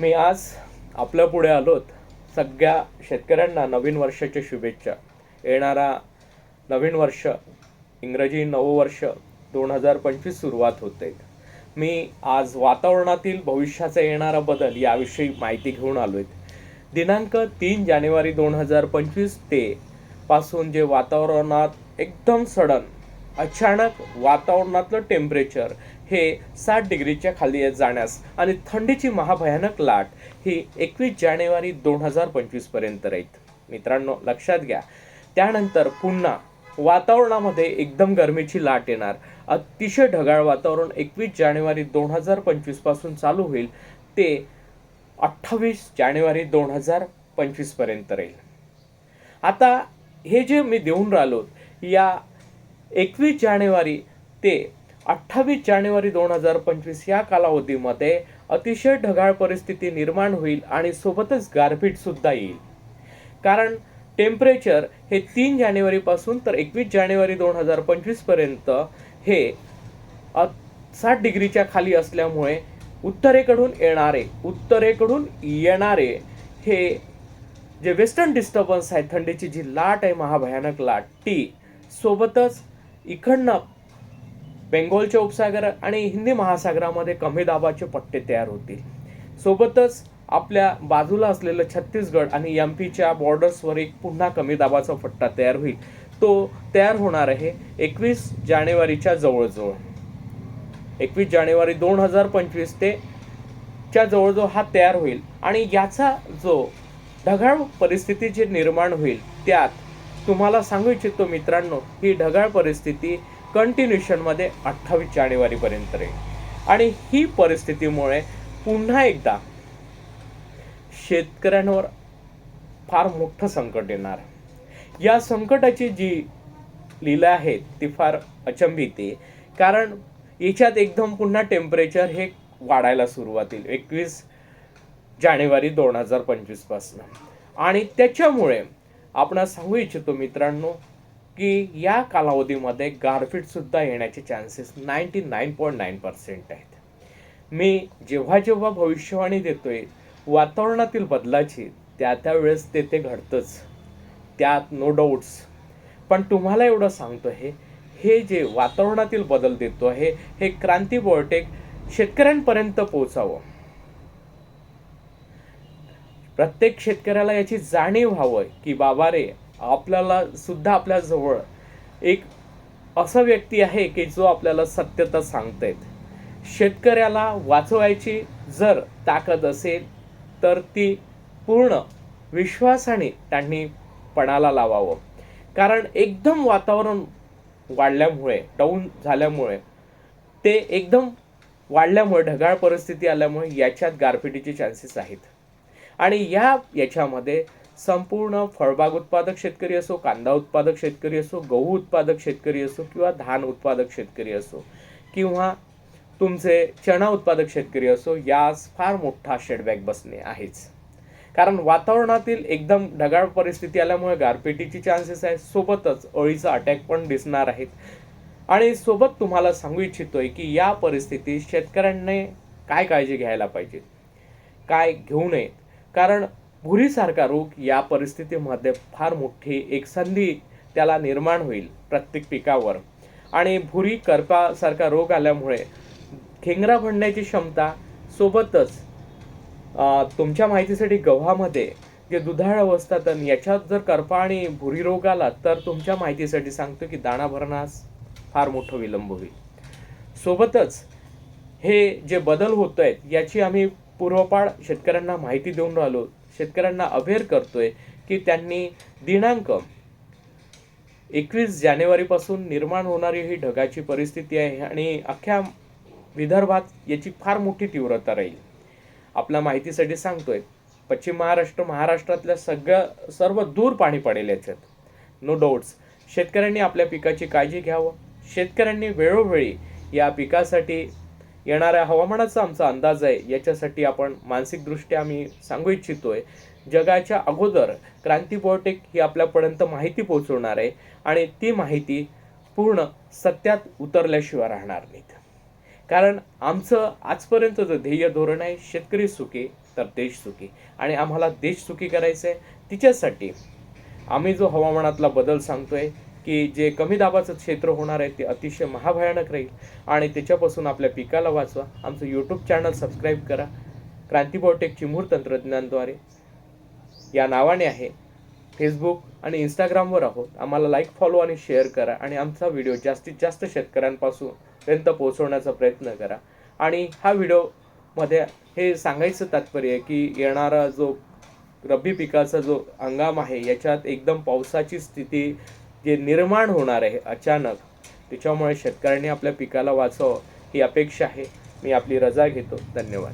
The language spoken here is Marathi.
मी आज आपल्या पुढे आलोत. सगळ्या शेतकऱ्यांना नवीन वर्षाच्या शुभेच्छा. येणारा नवीन वर्ष इंग्रजी नववर्ष दोन हजार पंचवीस सुरुवात होते. मी आज वातावरणातील भविष्याचा येणारा बदल याविषयी माहिती घेऊन आलो आहे दिनांक तीन जानेवारी दोन हजार पंचवीस ते पासून जे वातावरणात एकदम सडन अचानक वातावरणातलं टेम्परेचर हे सात डिग्रीच्या खाली जाण्यास आणि थंडीची महाभयानक लाट ही एकवीस जानेवारी दोन हजार पंचवीसपर्यंत राहील. मित्रांनो लक्षात घ्या. त्यानंतर पुन्हा वातावरणामध्ये एकदम गरमीची लाट येणार. अतिशय ढगाळ वातावरण एकवीस जानेवारी दोन हजार पंचवीसपासून चालू होईल. ते अठ्ठावीस जानेवारी दोन हजार पंचवीसपर्यंत राहील. आता हे जे मी देऊन राहिलो या एकवीस जानेवारी ते अठ्ठावीस जानेवारी दोन हजार पंचवीस या कालावधीमध्ये अतिशय ढगाळ परिस्थिती निर्माण होईल आणि सोबतच गारपीट सुद्धा येईल. कारण टेम्परेचर हे तीन जानेवारीपासून तर एकवीस जानेवारी दोन हजार पंचवीसपर्यंत हे साठ डिग्रीच्या खाली असल्यामुळे उत्तरेकडून येणारे उत्तरेकडून येणारे हे जे वेस्टर्न डिस्टर्बन्स आहे थंडीची जी लाट आहे महाभयानक लाट ती सोबतच इकडनं बेंगॉलच्या उपसागर आणि हिंदी महासागरामध्ये कमी दाबाचे पट्टे तयार होतील. सोबतच आपल्या बाजूला असलेलं छत्तीसगड आणि एम पीच्या बॉर्डर्सवर एक पुन्हा कमी दाबाचा पट्टा तयार होईल. तो तयार होणार आहे एकवीस जानेवारीच्या जवळजवळ. एकवीस जानेवारी दोन हजार पंचवीस ते च्या जवळजवळ हा तयार होईल आणि याचा जो ढगाळ परिस्थिती जी निर्माण होईल त्यात तुम्हाला सांगू इच्छितो मित्रांनो ही ढगाळ परिस्थिती कंटिन्युशनमध्ये अठ्ठावीस जानेवारीपर्यंत राहील. आणि ही परिस्थितीमुळे पुन्हा एकदा शेतकऱ्यांवर फार मोठं संकट येणार या संकटाची जी लीला आहे ती फार अचंबित आहे. कारण याच्यात एकदम पुन्हा टेम्परेचर हे वाढायला सुरुवात येईल एकवीस जानेवारी दोन हजार पंचवीसपासून आणि त्याच्यामुळे आपण सांगू इच्छितो मित्रांनो की या कालावधीमध्ये गारफिटसुद्धा येण्याचे chances ninety nine point nine percent आहेत. मी जेव्हा जेव्हा भविष्यवाणी देतो आहे वातावरणातील बदलाची त्या त्या वेळेस ते ते घडतंच. त्यात नो डाऊट्स पण तुम्हाला एवढं सांगतो आहे हे जे वातावरणातील बदल देतो आहे हे क्रांती बॉयटेक शेतकऱ्यांपर्यंत पोहोचावं. प्रत्येक शेतकऱ्याला याची जाणीव व्हावं की बाबा रे आपल्याला सुद्धा आपल्या जवळ एक असा व्यक्ती आहे की जो आपल्याला सत्यता सांगतायत शेतकऱ्याला वाचवायची जर ताकद असेल तर ती पूर्ण विश्वासाने त्यांनी पणाला लावावं. कारण एकदम वातावरण वाढल्यामुळे डाऊन झाल्यामुळे ते एकदम वाढल्यामुळे ढगाळ परिस्थिती आल्यामुळे याच्यात गारपिटीचे चान्सेस आहेत. आणि या याच्यामध्ये संपूर्ण फळबाग उत्पादक शेतकरी असो कांदा उत्पादक शेतकरी असो गहू उत्पादक शेतकरी असो किंवा धान उत्पादक शेतकरी असो किंवा तुमचे चणा उत्पादक शेतकरी असो यास फार मोठा शेडबॅक बसणे आहेच. कारण वातावरणातील एकदम ढगाळ परिस्थिती आल्यामुळे गारपिटीची चान्सेस आहे सोबतच अळीचा अटॅक पण दिसणार आहेत. आणि सोबत तुम्हाला सांगू इच्छितोय की या परिस्थितीत शेतकऱ्यांनी काय काळजी घ्यायला पाहिजे? काय घेऊ नये कारण भुरीसारखा रोग या परिस्थितीमध्ये फार मोठी एक संधी त्याला निर्माण होईल प्रत्येक पिकावर. आणि भुरी करपासारखा रोग आल्यामुळे खेंगरा भरण्याची क्षमता सोबतच तुमच्या माहितीसाठी गव्हामध्ये जे दुधाळ अवस्था आणि याच्यात जर करपा आणि भुरी रोग आला तर तुमच्या माहितीसाठी सांगतो की दाणा भरण्यास फार मोठं विलंब होईल. सोबतच हे जे बदल होत आहेत याची आम्ही पूर्वपाड शेतकऱ्यांना माहिती देऊन राहिलो. शेतकऱ्यांना अवेअर करतोय की त्यांनी दिनांक एकवीस जानेवारीपासून निर्माण होणारी ही ढगाची परिस्थिती आहे आणि अख्ख्या विदर्भात याची फार मोठी तीव्रता राहील. आपल्या माहितीसाठी सांगतोय पश्चिम महाराष्ट्र महाराष्ट्रातल्या सगळ्या सर्व दूर पाणी पडेल याच्यात नो डाऊट्स शेतकऱ्यांनी आपल्या पिकाची काळजी घ्यावं. शेतकऱ्यांनी वेळोवेळी या पिकासाठी येणाऱ्या हवामानाचा आमचा अंदाज आहे. याच्यासाठी आपण मानसिकदृष्ट्या आम्ही सांगू इच्छितोय जगाच्या अगोदर क्रांती बॉटेक ही आपल्यापर्यंत माहिती पोहोचवणार आहे आणि ती माहिती पूर्ण सत्यात उतरल्याशिवाय राहणार नाहीत. कारण आमचं आजपर्यंत जो ध्येय धोरण आहे शेतकरी सुखी तर देश सुखी. आणि आम्हाला देश सुखी करायचं आहे तिच्यासाठी आम्ही जो हवामानातला बदल सांगतोय की जे कमी दाबाचं क्षेत्र होणार आहे ते अतिशय महाभयानक राहील. आणि त्याच्यापासून आपल्या पिकाला वाचवा. आमचं यूट्यूब चॅनल सबस्क्राईब करा. क्रांती बायोटेक चिमूर तंत्रज्ञानद्वारे या नावाने आहे. फेसबुक आणि इंस्टाग्रामवर आहोत. आम्हाला लाईक फॉलो आणि शेअर करा. आणि आमचा व्हिडिओ जास्तीत जास्त शेतकऱ्यांपासून पर्यंत पोहोचवण्याचा प्रयत्न करा. आणि हा व्हिडिओमध्ये हे सांगायचं तात्पर्य आहे की येणारा जो रब्बी पिकाचा जो हंगाम आहे याच्यात एकदम पावसाची स्थिती जे निर्माण होणार आहे अचानक त्याच्यामुळे शेतकऱ्यांनी आपल्या पिकाला वाचावं ही अपेक्षा आहे. मी आपली रजा घेतो. धन्यवाद.